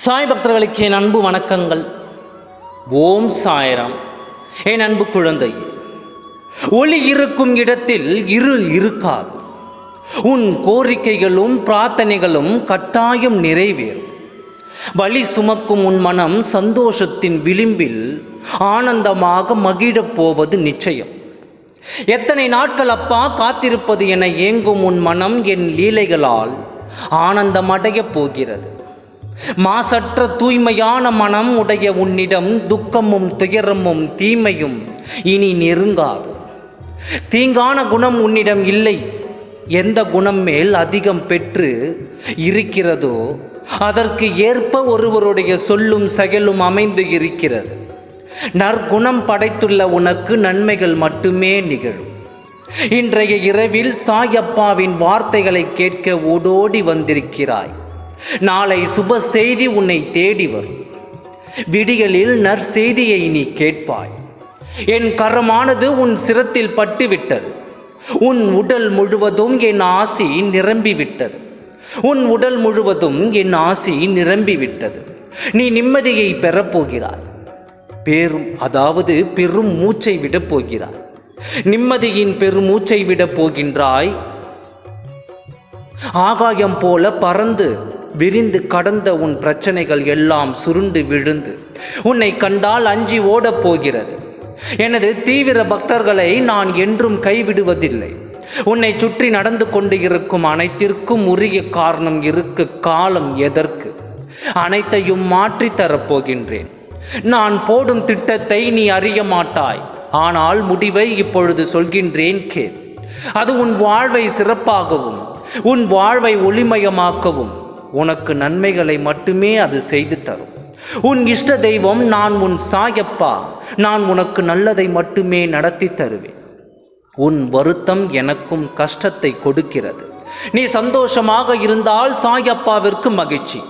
சாய் பக்தர்களுக்கு என் அன்பு வணக்கங்கள். ஓம் சாயராம். என் அன்பு குழந்தை. ஒளி இருக்கும் இடத்தில் இருள் இருக்காது. உன் கோரிக்கைகளும் பிரார்த்தனைகளும் கட்டாயம் நிறைவேறும். வழி சுமக்கும் உன் மனம் சந்தோஷத்தின் விளிம்பில் ஆனந்தமாக மகிழப் போவது நிச்சயம். எத்தனை நாட்கள் அப்பா காத்திருப்பது என ஏங்கும் உன் மனம் என் லீலைகளால் ஆனந்தமடையப் போகிறது. மாசற்ற தூய்மையான மனம் உடைய உன்னிடம் துக்கமும் துயரமும் தீமையும் இனி நெருங்காது. தீங்கான குணம் உன்னிடம் இல்லை. எந்த குணம் மேல் அதிகம் பெற்று இருக்கிறதோ அதற்கு ஏற்ப ஒருவருடைய சொல்லும் செயலும் அமைந்து இருக்கிறது. நற்குணம் படைத்துள்ள உனக்கு நன்மைகள் மட்டுமே நிகழும். இன்றைய இரவில் சாயப்பாவின் வார்த்தைகளை கேட்க ஓடோடி வந்திருக்கிறாய். நாளை சுப செய்தி உன்னை தேடி வரும். விடியலில் நற்செய்தியை நீ கேட்பாய். என் கரமானது உன் சிரத்தில் பட்டுவிட்டது. உன் உடல் முழுவதும் என் ஆசி நிரம்பிவிட்டது. உன் உடல் முழுவதும் என் ஆசி நிரம்பிவிட்டது. நீ நிம்மதியை பெறப்போகிறாய். பேரும் அதாவது பெரும் மூச்சை விடப் போகிறாய் நிம்மதியின் பெருமூச்சை விடப் போகின்றாய் ஆகாயம் போல பறந்து விரிந்து கடந்த உன் பிரச்சனைகள் எல்லாம் சுருண்டு விழுந்து உன்னை கண்டால் அஞ்சி ஓடப் போகிறது எனது தீவிர பக்தர்களை நான் என்றும் கைவிடுவதில்லை. உன்னை சுற்றி நடந்து கொண்டு இருக்கும் அனைத்திற்கும் உரிய காரணம் இருக்கு காலம் எதற்கு? அனைத்தையும் மாற்றித் தரப்போகின்றேன். நான் போடும் திட்டத்தை நீ அறிய மாட்டாய். ஆனால் முடிவை இப்பொழுது சொல்கின்றேன் கேள். அது உன் வாழ்வை சிறப்பாகவும் உன் வாழ்வை ஒளிமயமாக்கவும் உனக்கு நன்மைகளை மட்டுமே அது செய்து தரும். உன் இஷ்ட தெய்வம் நான் உன் சாயப்பா. நான் உனக்கு நல்லதை மட்டுமே நடத்தி தருவேன். உன் வருத்தம் எனக்கும் கஷ்டத்தை கொடுக்கிறது. நீ சந்தோஷமாக இருந்தால் சாயப்பாவிற்கு மகிழ்ச்சி.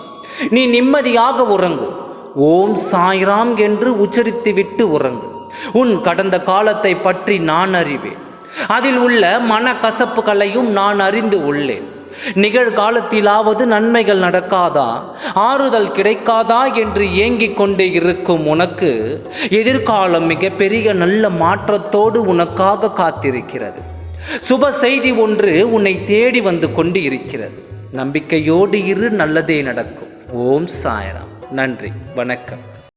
நீ நிம்மதியாக உறங்கு. ஓம் சாய்ராம் என்று உச்சரித்துவிட்டு உறங்கு. உன் கடந்த காலத்தை பற்றி நான் அறிவேன். அதில் உள்ள மன கசப்புகளையும் நான் அறிந்து உள்ளேன். நிகழ்காலத்திலாவது நன்மைகள் நடக்காதா? ஆறுதல் கிடைக்காதா என்று ஏங்கிக் கொண்டு இருக்கும் உனக்கு எதிர்காலம் மிகப்பெரிய நல்ல மாற்றத்தோடு உனக்காக காத்திருக்கிறது. சுப செய்தி ஒன்று உன்னை தேடி வந்து கொண்டு இருக்கிறது நம்பிக்கையோடு இரு நல்லதே நடக்கும். ஓம் சாயராம். நன்றி. வணக்கம்.